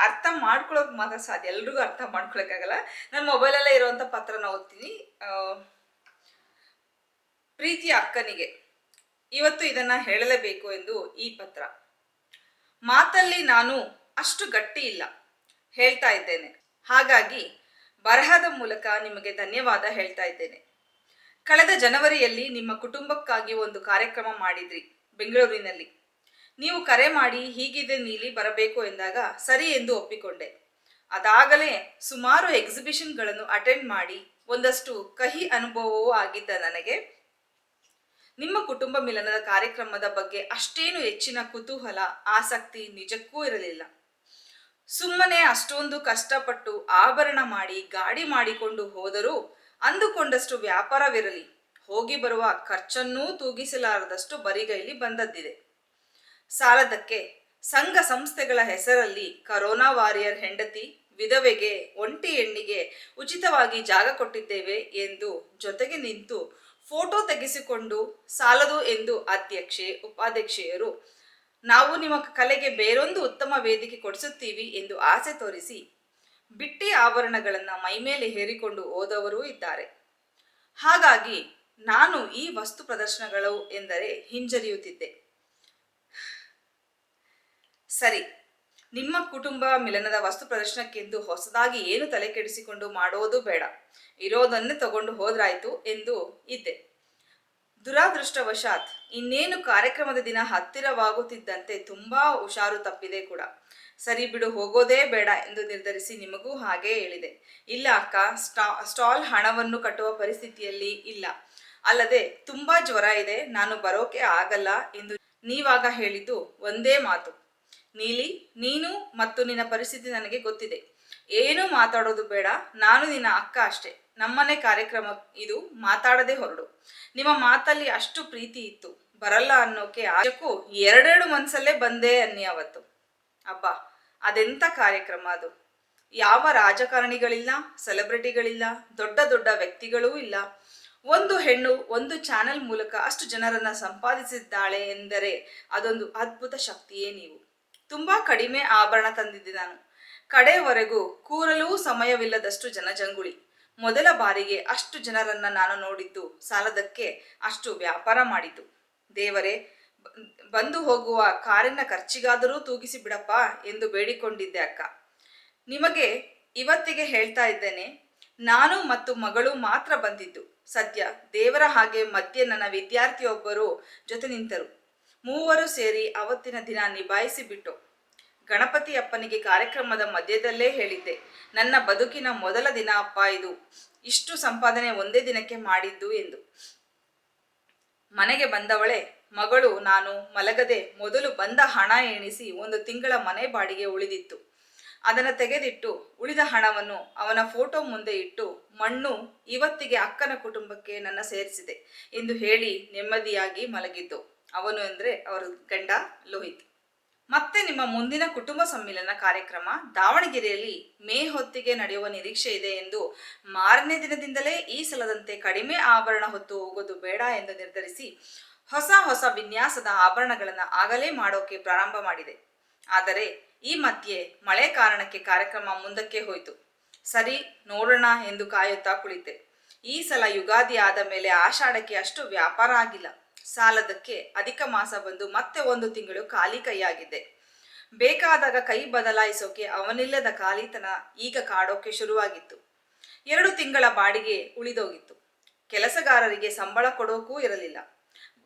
ಅರ್ಥ ಮಾಡ್ಕೊಳ್ಳೋಕೆ ಮಾತ್ರ ಸಾಧ್ಯ. ಎಲ್ರಿಗೂ ಅರ್ಥ ಮಾಡ್ಕೊಳಕ್ಕಾಗಲ್ಲ. ನನ್ನ ಮೊಬೈಲಲ್ಲೇ ಇರುವಂತ ಪತ್ರನ ಓದ್ತೀನಿ. ಪ್ರೀತಿಯ ಅಕ್ಕನಿಗೆ, ಇವತ್ತು ಇದನ್ನ ಹೇಳಲೇಬೇಕು ಎಂದು ಈ ಪತ್ರ. ಮಾತಲ್ಲಿ ನಾನು ಅಷ್ಟು ಗಟ್ಟಿ ಇಲ್ಲ. ಹೇಳ್ತಾ ಇದ್ದೇನೆ. ಹಾಗಾಗಿ ಬರಹದ ಮೂಲಕ ನಿಮಗೆ ಧನ್ಯವಾದ ಹೇಳ್ತಾ ಇದ್ದೇನೆ. ಕಳೆದ ಜನವರಿಯಲ್ಲಿ ನಿಮ್ಮ ಕುಟುಂಬಕ್ಕಾಗಿ ಒಂದು ಕಾರ್ಯಕ್ರಮ ಮಾಡಿದ್ರಿ, ಬೆಂಗಳೂರಿನಲ್ಲಿ. ನೀವು ಕರೆ ಮಾಡಿ ಹೀಗಿದೆ ನೀಲಿ ಬರಬೇಕು ಎಂದಾಗ ಸರಿ ಎಂದು ಒಪ್ಪಿಕೊಂಡೆ. ಅದಾಗಲೇ ಸುಮಾರು ಎಕ್ಸಿಬಿಷನ್ಗಳನ್ನು ಅಟೆಂಡ್ ಮಾಡಿ ಒಂದಷ್ಟು ಕಹಿ ಅನುಭವವೂ ಆಗಿದ್ದ ನನಗೆ. ನಿಮ್ಮ ಕುಟುಂಬ ಮಿಲನದ ಕಾರ್ಯಕ್ರಮದ ಬಗ್ಗೆ ಅಷ್ಟೇನು ಹೆಚ್ಚಿನ ಕುತೂಹಲ, ಆಸಕ್ತಿ ನಿಜಕ್ಕೂ ಇರಲಿಲ್ಲ. ಸುಮ್ಮನೆ ಅಷ್ಟೊಂದು ಕಷ್ಟಪಟ್ಟು ಆಭರಣ ಮಾಡಿ ಗಾಡಿ ಮಾಡಿಕೊಂಡು ಹೋದರೂ ಅಂದುಕೊಂಡಷ್ಟು ವ್ಯಾಪಾರವಿರಲಿ. ಹೋಗಿ ಬರುವ ಖರ್ಚನ್ನೂ ತೂಗಿಸಲಾರದಷ್ಟು ಬರಿಗೈಲಿ ಬಂದದ್ದಿದೆ. ಸಾಲದಕ್ಕೆ ಸಂಘ ಸಂಸ್ಥೆಗಳ ಹೆಸರಲ್ಲಿ ಕರೋನಾ ವಾರಿಯರ್ ಹೆಂಡತಿ, ವಿಧವೆಗೆ ಒಂಟಿ ಹೆಣ್ಣಿಗೆ ಉಚಿತವಾಗಿ ಜಾಗ ಕೊಟ್ಟಿದ್ದೇವೆ ಎಂದು ಜೊತೆಗೆ ನಿಂತು ಫೋಟೋ ತೆಗೆಸಿಕೊಂಡು ಸಾಲದು ಎಂದು ಅಧ್ಯಕ್ಷೆ, ಉಪಾಧ್ಯಕ್ಷೆಯರು ನಾವು ನಿಮ್ಮ ಕಲೆಗೆ ಬೇರೊಂದು ಉತ್ತಮ ವೇದಿಕೆ ಕೊಡಿಸುತ್ತೀವಿ ಎಂದು ಆಸೆ ತೋರಿಸಿ ಬಿಟ್ಟಿ ಆಭರಣಗಳನ್ನು ಮೈಮೇಲೆ ಹೇರಿಕೊಂಡು ಓದವರೂ ಇದ್ದಾರೆ. ಹಾಗಾಗಿ ನಾನು ಈ ವಸ್ತು ಪ್ರದರ್ಶನಗಳು ಎಂದರೆ ಹಿಂಜರಿಯುತ್ತಿದ್ದೆ. ಸರಿ, ನಿಮ್ಮ ಕುಟುಂಬ ಮಿಲನದ ವಸ್ತು ಪ್ರದರ್ಶನಕ್ಕೆಂದು ಹೊಸದಾಗಿ ಏನು ತಲೆ ಕೆಡಿಸಿಕೊಂಡು ಮಾಡೋದು ಬೇಡ. ಇರೋದನ್ನೇ ತಗೊಂಡು ಹೋದ್ರಾಯ್ತು ಎಂದು ಇದ್ದೆ. ದುರಾದೃಷ್ಟವಶಾತ್ ಇನ್ನೇನು ಕಾರ್ಯಕ್ರಮದ ದಿನ ಹತ್ತಿರವಾಗುತ್ತಿದ್ದಂತೆ ತುಂಬಾ ಹುಷಾರು ತಪ್ಪಿದೆ ಕೂಡ. ಸರಿ ಬಿಡು, ಹೋಗೋದೇ ಬೇಡ ಎಂದು ನಿರ್ಧರಿಸಿ ನಿಮಗೂ ಹಾಗೆ ಹೇಳಿದೆ. ಇಲ್ಲ ಅಕ್ಕ, ಸ್ಟಾ, ಸ್ಟಾಲ್ ಹಣವನ್ನು ಕಟ್ಟುವ ಪರಿಸ್ಥಿತಿಯಲ್ಲಿ ಇಲ್ಲ. ಅಲ್ಲದೆ ತುಂಬಾ ಜ್ವರ ಇದೆ, ನಾನು ಬರೋಕೆ ಆಗಲ್ಲ ಎಂದು ನೀವಾಗ ಹೇಳಿದ್ದು ಒಂದೇ ಮಾತು. ನೀಲಿ, ನೀನು ಮತ್ತು ನಿನ್ನ ಪರಿಸ್ಥಿತಿ ನನಗೆ ಗೊತ್ತಿದೆ. ಏನು ಮಾತಾಡೋದು ಬೇಡ, ನಾನು ನಿನ್ನ ಅಕ್ಕ ಅಷ್ಟೇ. ನಮ್ಮನೆ ಕಾರ್ಯಕ್ರಮ ಇದು ಮಾತಾಡದೆ ಹೊರಡು. ನಿಮ್ಮ ಮಾತಲ್ಲಿ ಅಷ್ಟು ಪ್ರೀತಿ ಇತ್ತು. ಬರಲ್ಲ ಅನ್ನೋಕೆ ಆಶಕ್ಕೂ ಎರಡೆರಡು ಮನಸ್ಸಲ್ಲೇ ಬಂದೆ ಅನ್ನಿ ಅವತ್ತು. ಅಬ್ಬ ಅದೆಂಥ ಕಾರ್ಯಕ್ರಮ ಅದು. ಯಾವ ರಾಜಕಾರಣಿಗಳಿಲ್ಲ, ಸೆಲೆಬ್ರಿಟಿಗಳಿಲ್ಲ, ದೊಡ್ಡ ದೊಡ್ಡ ವ್ಯಕ್ತಿಗಳೂ ಇಲ್ಲ. ಒಂದು ಹೆಣ್ಣು, ಒಂದು ಚಾನೆಲ್ ಮೂಲಕ ಅಷ್ಟು ಜನರನ್ನ ಸಂಪಾದಿಸಿದ್ದಾಳೆ ಎಂದರೆ ಅದೊಂದು ಅದ್ಭುತ ಶಕ್ತಿಯೇ ನೀವು. ತುಂಬಾ ಕಡಿಮೆ ಆಭರಣ ತಂದಿದ್ದೆ ನಾನು. ಕಡೆವರೆಗೂ ಕೂರಲೂ ಸಮಯವಿಲ್ಲದಷ್ಟು ಜನಜಂಗುಳಿ. ಮೊದಲ ಬಾರಿಗೆ ಅಷ್ಟು ಜನರನ್ನ ನಾನು ನೋಡಿದ್ದು, ಸಾಲದಕ್ಕೆ ಅಷ್ಟು ವ್ಯಾಪಾರ ಮಾಡಿತು ದೇವರೇ, ಬಂದು ಹೋಗುವ ಕಾರಿನ ಖರ್ಚಿಗಾದರೂ ತೂಗಿಸಿ ಬಿಡಪ್ಪ ಎಂದು ಬೇಡಿಕೊಂಡಿದ್ದೆ ಅಕ್ಕ. ನಿಮಗೆ ಇವತ್ತಿಗೆ ಹೇಳ್ತಾ ಇದ್ದೇನೆ, ನಾನು ಮತ್ತು ಮಗಳು ಮಾತ್ರ ಬಂದಿದ್ದು. ಸದ್ಯ ದೇವರ ಹಾಗೆ ಮಧ್ಯೆ ನನ್ನ ವಿದ್ಯಾರ್ಥಿಯೊಬ್ಬರು ಜೊತೆ ನಿಂತರು. ಮೂವರು ಸೇರಿ ಅವತ್ತಿನ ದಿನ ನಿಭಾಯಿಸಿ ಬಿಟ್ಟು ಗಣಪತಿ ಅಪ್ಪನಿಗೆ ಕಾರ್ಯಕ್ರಮದ ಮಧ್ಯದಲ್ಲೇ ಹೇಳಿದ್ದೆ, ನನ್ನ ಬದುಕಿನ ಮೊದಲ ದಿನ ಅಪ್ಪ ಇದು. ಇಷ್ಟು ಸಂಪಾದನೆ ಒಂದೇ ದಿನಕ್ಕೆ ಮಾಡಿದ್ದು ಎಂದು. ಮನೆಗೆ ಬಂದವಳೆ, ಮಗಳು, ನಾನು ಮಲಗದೆ ಮೊದಲು ಬಂದ ಹಣ ಎಣಿಸಿ ಒಂದು ತಿಂಗಳ ಮನೆ ಬಾಡಿಗೆ ಉಳಿದಿತ್ತು. ಅದನ್ನು ತೆಗೆದಿಟ್ಟು ಉಳಿದ ಹಣವನ್ನು ಅವನ ಫೋಟೋ ಮುಂದೆ ಇಟ್ಟು ಮಣ್ಣು ಇವತ್ತಿಗೆ ಅಕ್ಕನ ಕುಟುಂಬಕ್ಕೆ ನನ್ನ ಸೇರಿಸಿದೆ ಎಂದು ಹೇಳಿ ನೆಮ್ಮದಿಯಾಗಿ ಮಲಗಿದ್ದು. ಅವನು ಅಂದರೆ, ಅವರ ಗಂಡ, ಲೋಹಿತ್. ಮತ್ತೆ ನಿಮ್ಮ ಮುಂದಿನ ಕುಟುಂಬ ಸಮ್ಮಿಲನ ಕಾರ್ಯಕ್ರಮ ದಾವಣಗೆರೆಯಲ್ಲಿ ಮೇ ಹೊತ್ತಿಗೆ ನಡೆಯುವ ನಿರೀಕ್ಷೆ ಇದೆ ಎಂದು ಮಾರನೇ ದಿನದಿಂದಲೇ ಈ ಸಲದಂತೆ ಕಡಿಮೆ ಆಭರಣ ಹೊತ್ತು ಹೋಗೋದು ಬೇಡ ಎಂದು ನಿರ್ಧರಿಸಿ ಹೊಸ ಹೊಸ ವಿನ್ಯಾಸದ ಆಭರಣಗಳನ್ನು ಆಗಲೇ ಮಾಡೋಕೆ ಪ್ರಾರಂಭ ಮಾಡಿದೆ. ಆದರೆ ಈ ಮಧ್ಯೆ ಮಳೆ ಕಾರಣಕ್ಕೆ ಕಾರ್ಯಕ್ರಮ ಮುಂದಕ್ಕೆ ಹೋಯಿತು. ಸರಿ, ನೋಡೋಣ ಎಂದು ಕಾಯುತ್ತಾ ಕುಳಿತೆ. ಈ ಸಲ ಯುಗಾದಿ ಆದ ಮೇಲೆ ಆಷಾಢಕ್ಕೆ ಅಷ್ಟು ವ್ಯಾಪಾರ ಆಗಿಲ್ಲ. ಸಾಲದಕ್ಕೆ ಅಧಿಕ ಮಾಸ ಬಂದು ಮತ್ತೆ ಒಂದು ತಿಂಗಳು ಖಾಲಿ ಕೈಯಾಗಿದೆ. ಬೇಕಾದಾಗ ಕೈ ಬದಲಾಯಿಸೋಕೆ ಅವನಿಲ್ಲದ ಖಾಲಿತನ ಈಗ ಕಾಡೋಕೆ ಶುರುವಾಗಿತ್ತು. ಎರಡು ತಿಂಗಳ ಬಾಡಿಗೆ ಉಳಿದೋಗಿತ್ತು. ಕೆಲಸಗಾರರಿಗೆ ಸಂಬಳ ಕೊಡೋಕೂ ಇರಲಿಲ್ಲ.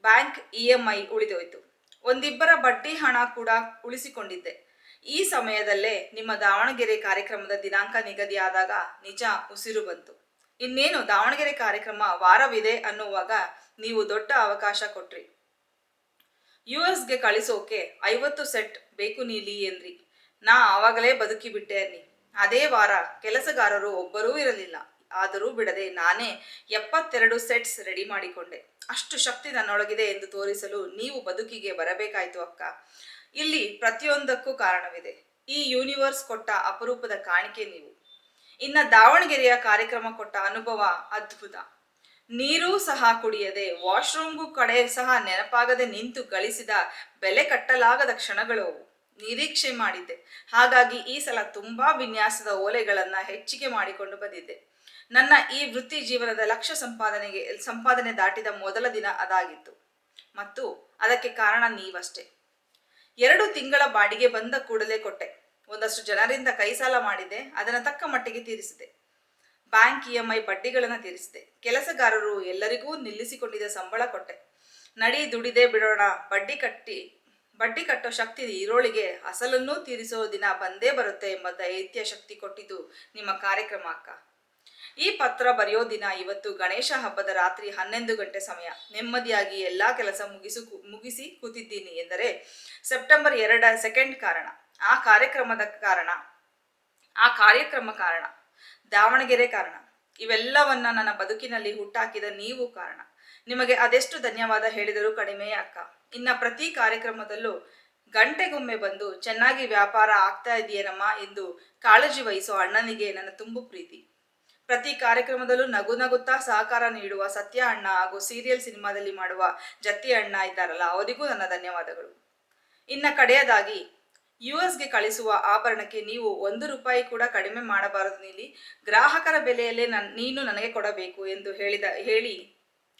ಬ್ಯಾಂಕ್ ಇ ಎಂ ಐ ಉಳಿದೋಯ್ತು. ಒಂದಿಬ್ಬರ ಬಡ್ಡಿ ಹಣ ಕೂಡ ಉಳಿಸಿಕೊಂಡಿದ್ದೆ. ಈ ಸಮಯದಲ್ಲೇ ನಿಮ್ಮ ದಾವಣಗೆರೆ ಕಾರ್ಯಕ್ರಮದ ದಿನಾಂಕ ನಿಗದಿಯಾದಾಗ ನಿಜ ಉಸಿರು ಬಂತು. ಇನ್ನೇನು ದಾವಣಗೆರೆ ಕಾರ್ಯಕ್ರಮ ವಾರವಿದೆ ಅನ್ನುವಾಗ ನೀವು ದೊಡ್ಡ ಅವಕಾಶ ಕೊಟ್ರಿ. ಯು ಎಸ್ಗೆ ಕಳಿಸೋಕೆ ಐವತ್ತು ಸೆಟ್ ಬೇಕು ನೀಲಿ ಎಂದ್ರಿ ನಾ ಆವಾಗಲೇ ಬದುಕಿ ಬಿಟ್ಟೆ ಅನ್ನಿ. ಅದೇ ವಾರ ಕೆಲಸಗಾರರು ಒಬ್ಬರೂ ಇರಲಿಲ್ಲ. ಆದರೂ ಬಿಡದೆ ನಾನೇ ಎಪ್ಪತ್ತೆರಡು ಸೆಟ್ಸ್ ರೆಡಿ ಮಾಡಿಕೊಂಡೆ. ಅಷ್ಟು ಶಕ್ತಿ ನನ್ನೊಳಗಿದೆ ಎಂದು ತೋರಿಸಲು ನೀವು ಬದುಕಿಗೆ ಬರಬೇಕಾಯ್ತು ಅಕ್ಕ. ಇಲ್ಲಿ ಪ್ರತಿಯೊಂದಕ್ಕೂ ಕಾರಣವಿದೆ. ಈ ಯೂನಿವರ್ಸ್ ಕೊಟ್ಟ ಅಪರೂಪದ ಕಾಣಿಕೆ ನೀವು. ಇನ್ನ ದಾವಣಗೆರೆಯ ಕಾರ್ಯಕ್ರಮ ಕೊಟ್ಟ ಅನುಭವ ಅದ್ಭುತ. ನೀರೂ ಸಹ ಕುಡಿಯದೆ, ವಾಶ್ರೂಮ್ಗೂ ಕಡೆ ಸಹ ನೆನಪಾಗದೆ ನಿಂತು ಗಳಿಸಿದ ಬೆಲೆ ಕಟ್ಟಲಾಗದ ಕ್ಷಣಗಳು. ನಿರೀಕ್ಷೆ ಮಾಡಿದ್ದೆ. ಹಾಗಾಗಿ ಈ ಸಲ ತುಂಬಾ ವಿನ್ಯಾಸದ ಓಲೆಗಳನ್ನ ಹೆಚ್ಚಿಗೆ ಮಾಡಿಕೊಂಡು ಬಂದಿದ್ದೆ. ನನ್ನ ಈ ವೃತ್ತಿ ಜೀವನದ ಲಕ್ಷ್ಯ ಸಂಪಾದನೆಗೆ, ಸಂಪಾದನೆ ದಾಟಿದ ಮೊದಲ ದಿನ ಅದಾಗಿತ್ತು. ಮತ್ತು ಅದಕ್ಕೆ ಕಾರಣ ನೀವಷ್ಟೇ. ಎರಡು ತಿಂಗಳ ಬಾಡಿಗೆ ಬಂದ ಕೂಡಲೇ ಕೊಟ್ಟೆ. ಒಂದಷ್ಟು ಜನರಿಂದ ಕೈ ಸಾಲ ಮಾಡಿದೆ ಅದನ್ನು ತಕ್ಕ ಮಟ್ಟಿಗೆ ತೀರಿಸಿದೆ. ಬ್ಯಾಂಕ್ ಇ ಎಂ ಐ ಬಡ್ಡಿಗಳನ್ನು ತೀರಿಸಿದೆ. ಕೆಲಸಗಾರರು ಎಲ್ಲರಿಗೂ ನಿಲ್ಲಿಸಿಕೊಂಡಿದ್ದ ಸಂಬಳ ಕೊಟ್ಟೆ. ನಡಿ ದುಡಿದೇ ಬಿಡೋಣ. ಬಡ್ಡಿ ಕಟ್ಟಿ, ಬಡ್ಡಿ ಕಟ್ಟೋ ಶಕ್ತಿ ಇರೋಳಿಗೆ ಅಸಲನ್ನೂ ತೀರಿಸೋ ದಿನ ಬಂದೇ ಬರುತ್ತೆ ಎಂಬ ದೈತ್ಯ ಶಕ್ತಿ ಕೊಟ್ಟಿದ್ದು ನಿಮ್ಮ ಕಾರ್ಯಕ್ರಮ ಅಕ್ಕ. ಈ ಪತ್ರ ಬರೆಯೋ ದಿನ ಇವತ್ತು ಗಣೇಶ ಹಬ್ಬದ ರಾತ್ರಿ ಹನ್ನೊಂದು ಗಂಟೆ ಸಮಯ. ನೆಮ್ಮದಿಯಾಗಿ ಎಲ್ಲಾ ಕೆಲಸ ಮುಗಿಸು, ಮುಗಿಸಿ ಕೂತಿದ್ದೀನಿ ಎಂದರೆ ಸೆಪ್ಟೆಂಬರ್ ಎರಡ ಸೆಕೆಂಡ್ ಕಾರಣ. ಆ ಕಾರ್ಯಕ್ರಮದ ಕಾರಣ, ಆ ಕಾರ್ಯಕ್ರಮ ಕಾರಣ. ದಾವಣಗೆರೆ ಕಾರಣ. ಇವೆಲ್ಲವನ್ನ ನನ್ನ ಬದುಕಿನಲ್ಲಿ ಹುಟ್ಟಾಕಿದ ನೀವು ಕಾರಣ. ನಿಮಗೆ ಅದೆಷ್ಟು ಧನ್ಯವಾದ ಹೇಳಿದರೂ ಕಡಿಮೆಯೇ ಅಕ್ಕ. ಇನ್ನ ಪ್ರತಿ ಕಾರ್ಯಕ್ರಮದಲ್ಲೂ ಗಂಟೆಗೊಮ್ಮೆ ಬಂದು ಚೆನ್ನಾಗಿ ವ್ಯಾಪಾರ ಆಗ್ತಾ ಇದೆಯೇನಮ್ಮ ಎಂದು ಕಾಳಜಿ ವಹಿಸೋ ಅಣ್ಣನಿಗೆ ನನ್ನ ತುಂಬು ಪ್ರೀತಿ. ಪ್ರತಿ ಕಾರ್ಯಕ್ರಮದಲ್ಲೂ ನಗು ನಗುತ್ತಾ ಸಹಕಾರ ನೀಡುವ ಸತ್ಯ ಅಣ್ಣ ಹಾಗೂ ಸೀರಿಯಲ್ ಸಿನಿಮಾದಲ್ಲಿ ಮಾಡುವ ಜತ್ತಿ ಅಣ್ಣ ಇದ್ದಾರಲ್ಲ, ಅವರಿಗೂ ನನ್ನ ಧನ್ಯವಾದಗಳು. ಇನ್ನ ಕಡೆಯದಾಗಿ ಯು ಎಸ್ಗೆ ಕಳಿಸುವ ಆಭರಣಕ್ಕೆ ನೀವು ಒಂದು ರೂಪಾಯಿ ಕೂಡ ಕಡಿಮೆ ಮಾಡಬಾರದು ನೀಲಿ. ಗ್ರಾಹಕರ ಬೆಲೆಯಲ್ಲೇ ನನ್, ನೀನು ನನಗೆ ಕೊಡಬೇಕು ಎಂದು ಹೇಳಿದ, ಹೇಳಿ,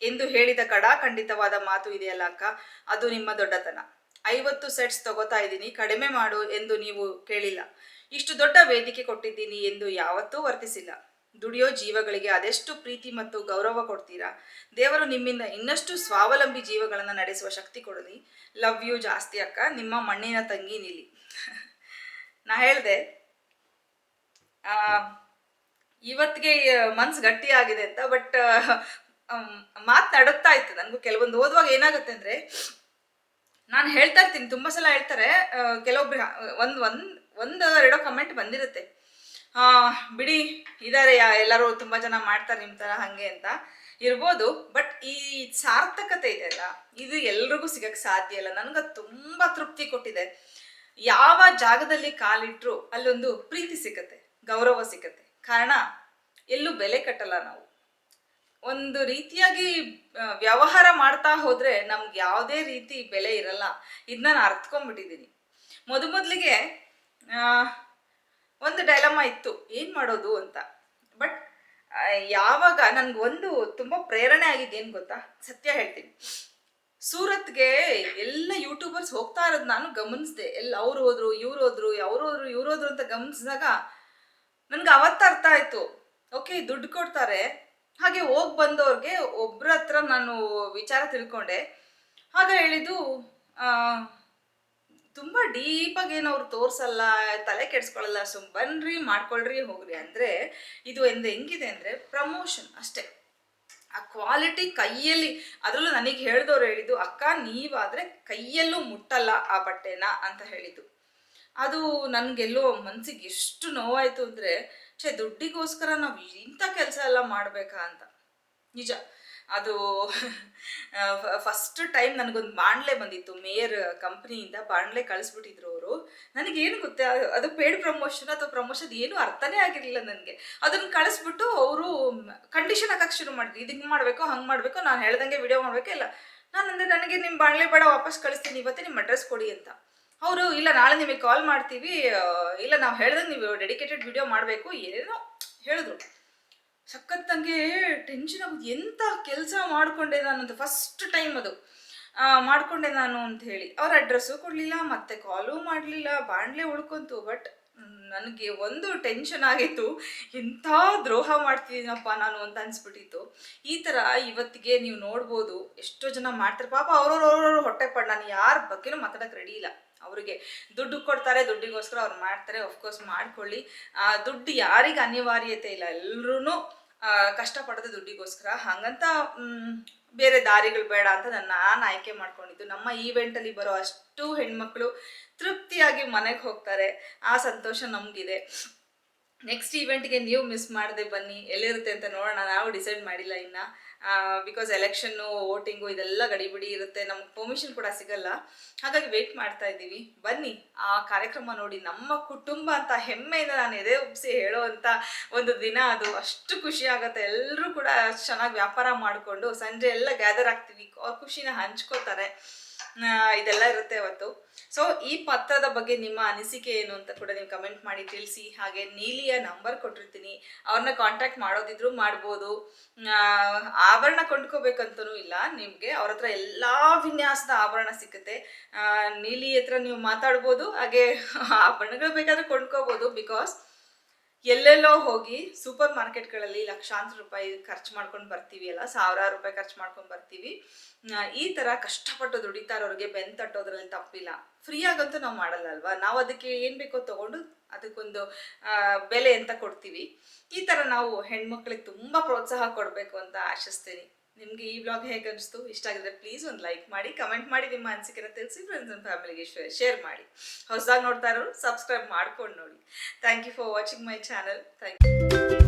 ಎಂದು ಹೇಳಿದ ಕಡಾಖಂಡಿತವಾದ ಮಾತು ಇದೆಯಲ್ಲ ಅಕ್ಕ? ಅದು ನಿಮ್ಮ ದೊಡ್ಡತನ. ಐವತ್ತು ಸೆಟ್ಸ್ ತಗೋತಾ ಇದ್ದೀನಿ, ಕಡಿಮೆ ಮಾಡು ಎಂದು ನೀವು ಕೇಳಿಲ್ಲ. ಇಷ್ಟು ದೊಡ್ಡ ವೇದಿಕೆ ಕೊಟ್ಟಿದ್ದೀನಿ ಎಂದು ಯಾವತ್ತೂ ವರ್ತಿಸಿಲ್ಲ. ದುಡಿಯೋ ಜೀವಗಳಿಗೆ ಅದೆಷ್ಟು ಪ್ರೀತಿ ಮತ್ತು ಗೌರವ ಕೊಡ್ತೀರಾ? ದೇವರು ನಿಮ್ಮಿಂದ ಇನ್ನಷ್ಟು ಸ್ವಾವಲಂಬಿ ಜೀವಗಳನ್ನು ನಡೆಸುವ ಶಕ್ತಿ ಕೊಡಲಿ. ಲವ್ ಯು ಜಾಸ್ತಿ ಅಕ್ಕ, ನಿಮ್ಮ ಮಣ್ಣಿನ ತಂಗಿ ನಿಲಿ. ನಾ ಹೇಳ್ದೆ ಇವತ್ತಿಗೆ ಮನ್ಸು ಗಟ್ಟಿ ಆಗಿದೆ ಅಂತ ಬಟ್ ಮಾತನಾಡುತ್ತಾ ಇತ್ತು. ನನಗೂ ಕೆಲವೊಂದು ಓದುವಾಗ ಏನಾಗುತ್ತೆ ಅಂದ್ರೆ, ನಾನು ಹೇಳ್ತಾ ಇರ್ತೀನಿ, ತುಂಬಾ ಸಲ ಹೇಳ್ತಾರೆ ಕೆಲವೊಬ್ರು ಒಂದು, ಒಂದ್ ಒಂದ್ ಎರಡೋ ಕಮೆಂಟ್ ಬಂದಿರುತ್ತೆ. ಬಿಡಿ, ಇದಾರೆ ಎಲ್ಲರೂ ತುಂಬಾ ಜನ ಮಾಡ್ತಾರೆ ನಿಮ್ ತರ, ಹಂಗೆ ಅಂತ ಇರ್ಬೋದು ಬಟ್ ಈ ಸಾರ್ಥಕತೆ ಇದೆಯಲ್ಲ, ಇದು ಎಲ್ರಿಗೂ ಸಿಗಕ್ಕೆ ಸಾಧ್ಯ ಇಲ್ಲ. ನನಗೆ ತುಂಬಾ ತೃಪ್ತಿ ಕೊಟ್ಟಿದೆ. ಯಾವ ಜಾಗದಲ್ಲಿ ಕಾಲಿಟ್ರು ಅಲ್ಲೊಂದು ಪ್ರೀತಿ ಸಿಕ್ಕತ್ತೆ, ಗೌರವ ಸಿಕ್ಕತ್ತೆ. ಕಾರಣ, ಎಲ್ಲೂ ಬೆಲೆ ಕಟ್ಟಲ್ಲ ನಾವು. ಒಂದು ರೀತಿಯಾಗಿ ವ್ಯವಹಾರ ಮಾಡ್ತಾ ಹೋದ್ರೆ ನಮ್ಗೆ ಯಾವುದೇ ರೀತಿ ಬೆಲೆ ಇರಲ್ಲ. ಇದನ್ನ ನಾನು ಮೊದ ಮೊದಲಿಗೆ ಒಂದು ಡೈಲಮ ಇತ್ತು, ಏನು ಮಾಡೋದು ಅಂತ. ಬಟ್ ಯಾವಾಗ ನನ್ಗೆ ಒಂದು ತುಂಬ ಪ್ರೇರಣೆ ಆಗಿದ್ದೇನು ಗೊತ್ತಾ? ಸತ್ಯ ಹೇಳ್ತೀನಿ. ಸೂರತ್ಗೆ ಎಲ್ಲ ಹೋಗ್ತಾ ಇರೋದು ನಾನು ಗಮನಿಸಿದೆ. ಎಲ್ಲಿ ಅವ್ರು ಹೋದ್ರು, ಇವ್ರು ಹೋದ್ರು, ಅವ್ರು ಹೋದ್ರು, ಇವ್ರು ಹೋದ್ರು ಅಂತ ಗಮನಿಸಿದಾಗ ನನ್ಗೆ ಅವತ್ತ ಅರ್ಥ ಆಯ್ತು. ಓಕೆ, ದುಡ್ಡು ಕೊಡ್ತಾರೆ. ಹಾಗೆ ಹೋಗಿ ಬಂದವ್ರಿಗೆ ಒಬ್ಬರ ಹತ್ರ ನಾನು ವಿಚಾರ ತಿಳ್ಕೊಂಡೆ. ಆಗ ಹೇಳಿದ್ದು ತುಂಬ ಡೀಪಾಗಿ ಏನು ಅವ್ರು ತೋರಿಸಲ್ಲ, ತಲೆ ಕೆಡಿಸ್ಕೊಳ್ಳಲ್ಲ ಸುಮ್ ಬನ್ರಿ, ಮಾಡ್ಕೊಳ್ರಿ ಹೋಗ್ರಿ. ಅಂದರೆ ಇದು ಎಂದು ಹೆಂಗಿದೆ ಅಂದರೆ ಪ್ರಮೋಷನ್ ಅಷ್ಟೇ. ಆ ಕ್ವಾಲಿಟಿ ಕೈಯಲ್ಲಿ ಅದರಲ್ಲೂ ನನಗೆ ಹೇಳಿದವ್ರು ಹೇಳಿದ್ದು, ಅಕ್ಕ, ನೀವಾದರೆ ಕೈಯಲ್ಲೂ ಮುಟ್ಟಲ್ಲ ಆ ಬಟ್ಟೆನ ಅಂತ ಹೇಳಿದ್ದು. ಅದು ನನಗೆಲ್ಲೋ ಮನಸ್ಸಿಗೆ ಎಷ್ಟು ನೋವಾಯಿತು ಅಂದರೆ, ಛೇ, ದುಡ್ಡಿಗೋಸ್ಕರ ನಾವು ಇಂಥ ಕೆಲಸ ಎಲ್ಲ ಮಾಡಬೇಕಾ? ಅಂತ. ನಿಜ. ಅದು ಫಸ್ಟ್ ಟೈಮ್ ನನಗೊಂದು ಬಾಣಲೆ ಬಂದಿತ್ತು. ಮೇಯರ್ ಕಂಪ್ನಿಯಿಂದ ಬಾಣಲೆ ಕಳಿಸ್ಬಿಟ್ಟಿದ್ರು ಅವರು. ನನಗೇನು ಗೊತ್ತೆ ಅದು- ಪೇಡ್ ಪ್ರಮೋಷನ್ ಅಥವಾ ಪ್ರಮೋಷನ್ ಏನು ಅರ್ಥನೇ ಆಗಿರಲಿಲ್ಲ ನನಗೆ. ಅದನ್ನು ಕಳಿಸ್ಬಿಟ್ಟು ಅವರು ಕಂಡೀಷನ್ ಹಾಕಕ್ಕೆ ಶುರು ಮಾಡಿದ್ರು. ಇದು ಹಿಂಗೆ ಮಾಡಬೇಕು, ಹಂಗೆ ಮಾಡಬೇಕು, ನಾನು ಹೇಳ್ದಂಗೆ ವಿಡಿಯೋ ಮಾಡಬೇಕು, ಇಲ್ಲ. ನಾನು ಅಂದರೆ ನನಗೆ ನಿಮ್ಮ ಬಾಣಲೆ ಬೇಡ, ವಾಪಸ್ ಕಳಿಸ್ತೀನಿ, ಇವತ್ತೇ ನಿಮ್ಮ ಅಡ್ರೆಸ್ ಕೊಡಿ ಅಂತ. ಅವರು, ಇಲ್ಲ, ನಾಳೆ ನಿಮಗೆ ಕಾಲ್ ಮಾಡ್ತೀವಿ ಇಲ್ಲ, ನಾವು ಹೇಳ್ದಂಗೆ ನೀವು ಡೆಡಿಕೇಟೆಡ್ ವಿಡಿಯೋ ಮಾಡಬೇಕು, ಏನೇನೋ ಹೇಳಿದ್ರು. ಸಖತ್ತಂಗೆ ಟೆನ್ಷನ್ ಆಗೋದು. ಎಂಥ ಕೆಲಸ ಮಾಡಿಕೊಂಡೆ ನಾನು ಅಂತ ಫಸ್ಟ್ ಟೈಮ್ ಅದು ಮಾಡ್ಕೊಂಡೆ ನಾನು ಅಂತ ಹೇಳಿ ಅವ್ರ ಅಡ್ರೆಸ್ಸು ಕೊಡಲಿಲ್ಲ, ಮತ್ತೆ ಕಾಲು ಮಾಡಲಿಲ್ಲ, ಬಾಣ್ಲೆ ಉಳ್ಕೊಂತು. ಬಟ್ ನನಗೆ ಒಂದು ಟೆನ್ಷನ್ ಆಗಿತ್ತು. ಎಂಥ ದ್ರೋಹ ಮಾಡ್ತಿದ್ದೀನಪ್ಪ ನಾನು ಅಂತ ಅನ್ಸ್ಬಿಟ್ಟಿತ್ತು. ಈ ಥರ ಇವತ್ತಿಗೆ ನೀವು ನೋಡ್ಬೋದು. ಎಷ್ಟೋ ಜನ ಮಾಡ್ತಾರೆ. ಪಾಪ ಅವ್ರವ್ರು ಅವ್ರವ್ರ ಹೊಟ್ಟೆ ಪಡ್. ನಾನು ಯಾರ ಬಗ್ಗೆನೂ ಮಾತಾಡಕ್ಕೆ ರೆಡಿ ಇಲ್ಲ. ಅವರಿಗೆ ದುಡ್ಡು ಕೊಡ್ತಾರೆ, ದುಡ್ಡಿಗೋಸ್ಕರ ಅವ್ರು ಮಾಡ್ತಾರೆ ಅಫ್ಕೋರ್ಸ್ ಮಾಡ್ಕೊಳ್ಳಿ. ಆ, ದುಡ್ಡು ಯಾರಿಗೆ ಅನಿವಾರ್ಯತೆ ಇಲ್ಲ. ಎಲ್ಲರೂ ಕಷ್ಟಪಡೋದು ದುಡ್ಡಿಗೋಸ್ಕರ. ಹಾಗಂತ ಬೇರೆ ದಾರಿಗಳು ಬೇಡ ಅಂತ ನನ್ನ ನಾನು ಆಯ್ಕೆ ಮಾಡ್ಕೊಂಡಿದ್ದು. ನಮ್ಮ ಈವೆಂಟಲ್ಲಿ ಬರೋ ಅಷ್ಟು ಹೆಣ್ಮಕ್ಳು ತೃಪ್ತಿಯಾಗಿ ಮನೆಗೆ ಹೋಗ್ತಾರೆ. ಆ ಸಂತೋಷ ನಮಗಿದೆ. ನೆಕ್ಸ್ಟ್ ಈವೆಂಟ್ಗೆ ನೀವು ಮಿಸ್ ಮಾಡದೆ ಬನ್ನಿ. ಎಲ್ಲಿರುತ್ತೆ ಅಂತ ನೋಡೋಣ. ನಾವು ಡಿಸೈಡ್ ಮಾಡಿಲ್ಲ ಇನ್ನು. ಬಿಕಾಸ್ ಎಲೆಕ್ಷನ್ನು ವೋಟಿಂಗು ಇದೆಲ್ಲ ಗಡಿಬಿಡಿ ಇರುತ್ತೆ. ನಮ್ಗೆ ಪರ್ಮಿಷನ್ ಕೂಡ ಸಿಗಲ್ಲ. ಹಾಗಾಗಿ ವೆಯ್ಟ್ ಮಾಡ್ತಾ ಇದ್ದೀವಿ. ಬನ್ನಿ, ಆ ಕಾರ್ಯಕ್ರಮ ನೋಡಿ ನಮ್ಮ ಕುಟುಂಬ ಅಂತ ಹೆಮ್ಮೆಯಿಂದ ನಾನು ಎದೆ ಉಬ್ಬಿಸಿ ಹೇಳೋವಂಥ ಒಂದು ದಿನ ಅದು ಅಷ್ಟು ಖುಷಿ ಆಗುತ್ತೆ. ಎಲ್ಲರೂ ಕೂಡ ಚೆನ್ನಾಗಿ ವ್ಯಾಪಾರ ಮಾಡಿಕೊಂಡು ಸಂಜೆ ಎಲ್ಲ ಗ್ಯಾದರ್ ಆಗ್ತೀವಿ. ಖುಷಿನ ಹಂಚ್ಕೋತಾರೆ. ಇದೆಲ್ಲ ಇರುತ್ತೆ ಅವತ್ತು ಸೊ ಈ ಪತ್ರದ ಬಗ್ಗೆ ನಿಮ್ಮ ಅನಿಸಿಕೆ ಏನು ಅಂತ ಕೂಡ ನೀವು ಕಮೆಂಟ್ ಮಾಡಿ ತಿಳಿಸಿ. ಹಾಗೆ ನೀಲಿಯ ನಂಬರ್ ಕೊಟ್ಟಿರ್ತೀನಿ. ಅವ್ರನ್ನ ಕಾಂಟ್ಯಾಕ್ಟ್ ಮಾಡೋದಿದ್ರು ಮಾಡ್ಬೋದು. ಆಭರಣ ಕೊಂಡ್ಕೋಬೇಕಂತನೂ ಇಲ್ಲ ನಿಮಗೆ. ಅವ್ರ ಹತ್ರ ಎಲ್ಲ ವಿನ್ಯಾಸದ ಆಭರಣ ಆ, ನೀಲಿ ಹತ್ರ ನೀವು ಮಾತಾಡ್ಬೋದು. ಹಾಗೆ ಆಭರಣಗಳು ಬೇಕಾದ್ರೆ ಕೊಂಡ್ಕೋಬೋದು. ಬಿಕಾಸ್ ಎಲ್ಲೆಲ್ಲೋ ಹೋಗಿ ಸೂಪರ್ ಮಾರ್ಕೆಟ್ಗಳಲ್ಲಿ ಲಕ್ಷಾಂತರ ರೂಪಾಯಿ ಖರ್ಚು ಮಾಡ್ಕೊಂಡು ಬರ್ತೀವಿ ಅಲ್ಲ, ಸಾವಿರಾರು ರೂಪಾಯಿ ಖರ್ಚು ಮಾಡ್ಕೊಂಡು ಬರ್ತೀವಿ. ಈ ಥರ ಕಷ್ಟಪಟ್ಟು ದುಡಿತಾರವ್ರಿಗೆ ಬೆನ್ ತಟ್ಟೋದ್ರಲ್ಲಿ ತಪ್ಪಿಲ್ಲ. ಫ್ರೀ ಆಗಂತೂ ನಾವು ಮಾಡಲ್ಲ ಅಲ್ವಾ? ನಾವು ಅದಕ್ಕೆ ಏನು ಬೇಕೋ ತಗೊಂಡು ಅದಕ್ಕೊಂದು ಬೆಲೆ ಅಂತ ಕೊಡ್ತೀವಿ. ಈ ಥರ ನಾವು ಹೆಣ್ಮಕ್ಳಿಗೆ ತುಂಬ ಪ್ರೋತ್ಸಾಹ ಕೊಡಬೇಕು ಅಂತ ಆಶಿಸ್ತೀನಿ. ನಿಮಗೆ ಈ ಬ್ಲಾಗ್ ಹೇಗೆ ಅನಿಸ್ತು? ಇಷ್ಟ ಆಗಿದ್ರೆ ಪ್ಲೀಸ್ ಒಂದು ಲೈಕ್ ಮಾಡಿ ಕಮೆಂಟ್ ಮಾಡಿ, ನಿಮ್ಮ ಅನಿಸಿಕೆನ ತಿಳಿಸಿ ಫ್ರೆಂಡ್ಸ್ ಆ್ಯಂಡ್ ಫ್ಯಾಮಿಲಿಗೆ ಶೇರ್ ಮಾಡಿ. ಹೊಸದಾಗಿ ನೋಡ್ತಾ ಇರೋರು ಸಬ್ಸ್ಕ್ರೈಬ್ ಮಾಡ್ಕೊಂಡು ನೋಡಿ. Thank you for watching my channel thank you